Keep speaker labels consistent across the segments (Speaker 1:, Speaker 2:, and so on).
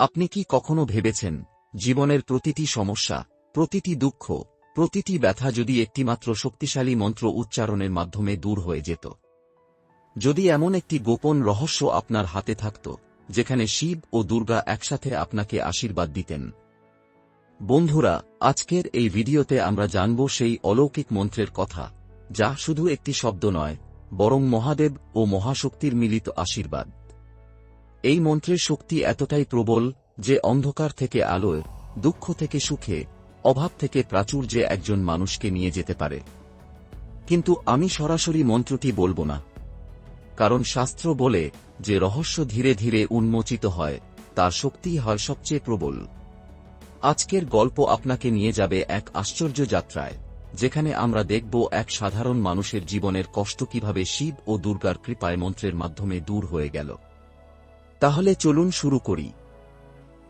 Speaker 1: আপনি কি কখনো ভেবেছেন, জীবনের প্রতিটি সমস্যা, প্রতিটি দুঃখ, প্রতিটি ব্যথা যদি একটিমাত্র শক্তিশালী মন্ত্র উচ্চারণের মাধ্যমে দূর হয়ে যেত? যদি এমন একটি গোপন রহস্য আপনার হাতে থাকত, যেখানে শিব ও দুর্গা একসাথে আপনাকে আশীর্বাদ দিতেন। বন্ধুরা, আজকের এই ভিডিওতে আমরা জানব সেই অলৌকিক মন্ত্রের কথা, যা শুধু একটি শব্দ নয়, বরং মহাদেব ও মহাশক্তির মিলিত আশীর্বাদ। এই মন্ত্রের শক্তি এতটাই প্রবল যে অন্ধকার থেকে আলোয়, দুঃখ থেকে সুখে, অভাব থেকে প্রাচুর্যে একজন মানুষকে নিয়ে যেতে পারে। কিন্তু আমি সরাসরি মন্ত্রটি বলব না। কারণ শাস্ত্র বলে যে রহস্য ধীরে ধীরে উন্মোচিত হয়, তার শক্তি হয় সবচেয়ে প্রবল। আজকের গল্প আপনাকে নিয়ে যাবে এক আশ্চর্য যাত্রায়, যেখানে আমরা দেখব এক সাধারণ মানুষের জীবনের কষ্ট কীভাবে শিব ও দুর্গার কৃপায় মন্ত্রের মাধ্যমে দূর হয়ে গেল। তাহলে চলুন শুরু করি।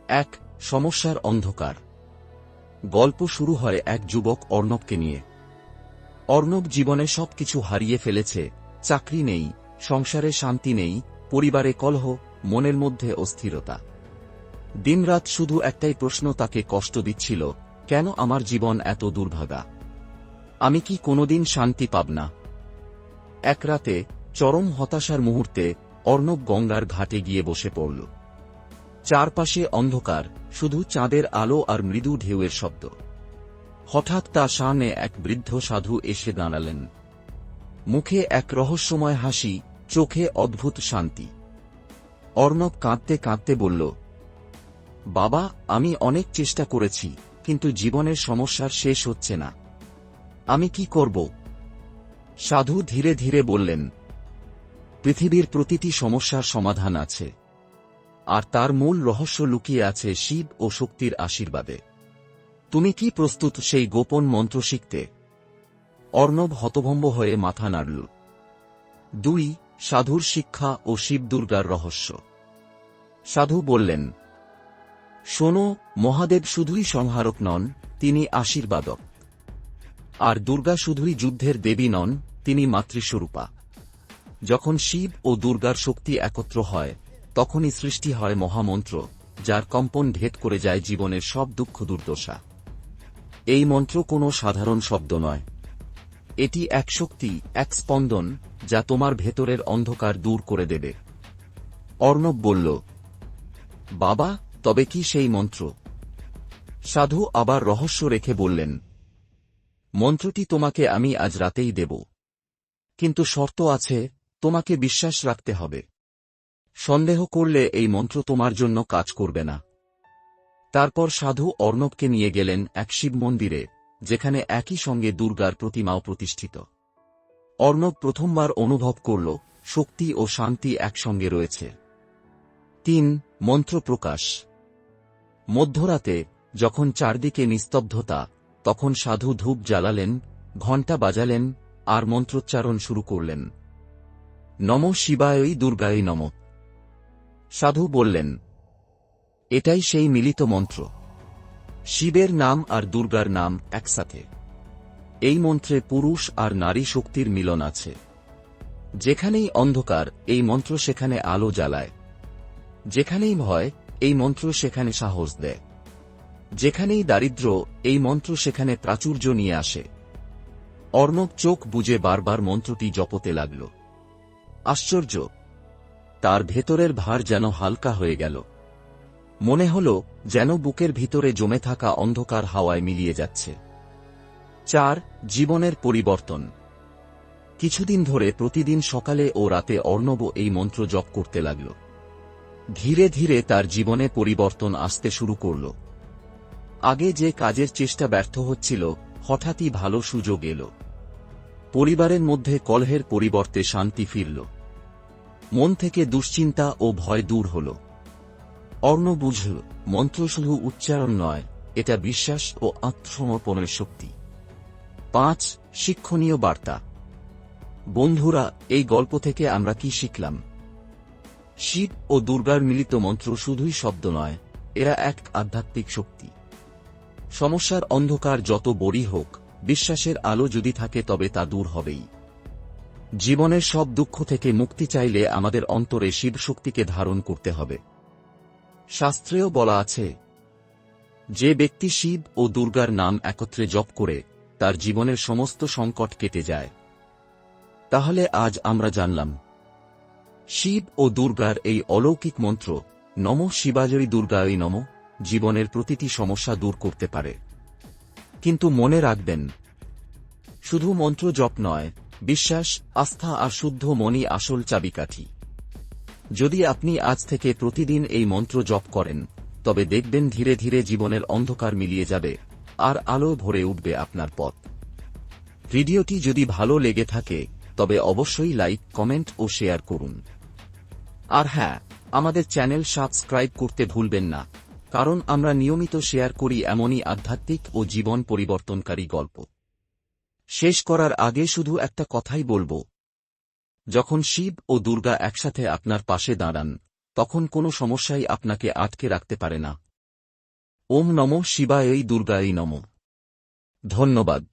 Speaker 1: এক, সমস্যার অন্ধকার। গল্প শুরু হয় এক যুবক অর্ণবকে নিয়ে। অর্ণব জীবনে সবকিছু হারিয়ে ফেলেছে, চাকরি নেই, সংসারে শান্তি নেই, পরিবারে কলহ, মনের মধ্যে অস্থিরতা। দিনরাত শুধু একটাই প্রশ্ন তাকে কষ্ট দিচ্ছিল, কেন আমার জীবন এত দুর্ভাগা? আমি কি কোনোদিন শান্তি পাব না? এক রাতে চরম হতাশার মুহূর্তে অর্ণব গঙ্গার ঘাটে গিয়ে বসে পড়ল। চারপাশে অন্ধকার, শুধু চাঁদের আলো আর মৃদু ঢেউয়ের শব্দ। হঠাৎ তার সামনে এক বৃদ্ধ সাধু এসে দাঁড়ালেন। মুখে এক রহস্যময় হাসি, চোখে অদ্ভুত শান্তি। অর্ণব কাঁদতে কাঁদতে বলল, বাবা, আমি অনেক চেষ্টা করেছি, কিন্তু জীবনের সমস্যার শেষ হচ্ছে না। আমি কি করব? সাধু ধীরে ধীরে বললেন পৃথিবীর প্রতিটি সমস্যার সমাধান আছে। আর তার মূল রহস্য লুকিয়ে আছে শিব ও শক্তির আশীর্বাদে। তুমি কি প্রস্তুত সেই গোপন মন্ত্র শিখতে? অর্ণব হতভম্ব হয়ে মাথা নাড়ল। দুই, সাধুর শিক্ষা ও শিব দুর্গার রহস্য। সাধু বললেন, শোনো, মহাদেব শুধুই সংহারক নন, তিনি আশীর্বাদক। আর দুর্গা শুধুই যুদ্ধের দেবী নন, তিনি মাতৃস্বরূপা। যখন শিব ও দুর্গার শক্তি একত্র হয়, তখনই সৃষ্টি হয় মহামন্ত্র, যার কম্পন ভেদ করে যায় জীবনের সব দুঃখ দুর্দশা। এই মন্ত্র কোনো সাধারণ শব্দ নয়। এটি এক শক্তি, এক স্পন্দন, যা তোমার ভেতরের অন্ধকার দূর করে দেবে। অর্ণব বলল, বাবা, তবে কি সেই মন্ত্র? সাধু আবার রহস্য রেখে বললেন, মন্ত্রটি তোমাকে আমি আজ রাতেই দেব। কিন্তু শর্ত আছে তোমাকে বিশ্বাস রাখতে হবে। সন্দেহ করলে এই মন্ত্র তোমার জন্য কাজ করবে না। তারপর সাধু অর্ণবকে নিয়ে গেলেন এক শিব মন্দিরে, যেখানে একই সঙ্গে দুর্গার প্রতিমাও প্রতিষ্ঠিত। অর্ণব প্রথমবার অনুভব করল, শক্তি ও শান্তি একসঙ্গে রয়েছে। তিন, মন্ত্র প্রকাশ। মধ্যরাতে, যখন চারদিকে নিস্তব্ধতা, তখন সাধু ধূপ জ্বালালেন, ঘণ্টা বাজালেন, আর মন্ত্রোচ্চারণ শুরু করলেন। নম শিবায়ই দুর্গায় নম। সাধু বললেন, এটাই সেই মিলিত মন্ত্র। শিবের নাম আর দুর্গার নাম একসাথে। এই মন্ত্রে পুরুষ আর নারী শক্তির মিলন আছে। যেখানেই অন্ধকার, এই মন্ত্র সেখানে আলো জ্বালায়। যেখানেই ভয়, এই মন্ত্র সেখানে সাহস দেয়। যেখানেই দারিদ্র, এই মন্ত্র সেখানে প্রাচুর্য নিয়ে আসে। অর্ণব চোখ বুঝে বারবার মন্ত্রটি জপতে লাগল। আশ্চর্য। তার ভেতরের ভার যেন হালকা হয়ে গেল। মনে হল যেন বুকের ভিতরে জমে থাকা অন্ধকার হাওয়ায় মিলিয়ে যাচ্ছে। চার, জীবনের পরিবর্তন। কিছুদিন ধরে প্রতিদিন সকালে ও রাতে অর্ণব এই মন্ত্র জপ করতে লাগল। ধীরে ধীরে তার জীবনে পরিবর্তন আসতে শুরু করল। আগে যে কাজের চেষ্টা ব্যর্থ হচ্ছিল, হঠাৎই ভালো সুযোগ এল। পরিবারের মধ্যে কলহের পরিবর্তে শান্তি ফিরল। মন থেকে দুশ্চিন্তা ও ভয় দূর হল। অর্ণ বুঝল, মন্ত্র শুধু উচ্চারণ নয়, এটা বিশ্বাস ও আত্মসমর্পণের শক্তি। পাঁচ, শিক্ষণীয় বার্তা। বন্ধুরা, এই গল্প থেকে আমরা কি শিখলাম? শিব ও দুর্গার মিলিত মন্ত্র শুধুই শব্দ নয়, এরা এক আধ্যাত্মিক শক্তি। সমস্যার অন্ধকার যত বড়ি হোক বিশ্বাসের আলো যদি থাকে তবে তা দূর হবেই। জীবনের সব দুঃখ থেকে মুক্তি চাইলে আমাদের অন্তরে শিব শক্তিকে ধারণ করতে হবে। শাস্ত্রেও বলা আছে, যে ব্যক্তি শিব ও দুর্গার নাম একত্রে জপ করে, তার জীবনের সমস্ত সংকট কেটে যায়। তাহলে আজ আমরা জানলাম, শিব ও দুর্গার এই অলৌকিক মন্ত্র, নম শিবাজয়ী দুর্গায়ী নম জীবনের প্রতিটি সমস্যা দূর করতে পারে। কিন্তু মনে রাখবেন, শুধু মন্ত্র জপ নয়, বিশ্বাস, আস্থা আর শুদ্ধ মনই আসল চাবিকাঠি। যদি আপনি আজ থেকে প্রতিদিন এই মন্ত্র জপ করেন, তবে দেখবেন ধীরে ধীরে জীবনের অন্ধকার মিলিয়ে যাবে আর আলো ভরে উঠবে আপনার পথ। ভিডিওটি যদি ভালো লেগে থাকে, তবে অবশ্যই লাইক, কমেন্ট ও শেয়ার করুন। আর হ্যাঁ আমাদের চ্যানেল সাবস্ক্রাইব করতে ভুলবেন না। কারণ আমরা নিয়মিত শেয়ার করি এমনই আধ্যাত্মিক ও জীবন পরিবর্তনকারী গল্প। শেষ করার আগে শুধু একটা কথাই বলব। যখন শিব ও দুর্গা একসাথে আপনার পাশে দাঁড়ান, তখন কোনো সমস্যাই আপনাকে আটকে রাখতে পারে না। ওম নম শিবায়ই দুর্গায়ই নম। ধন্যবাদ।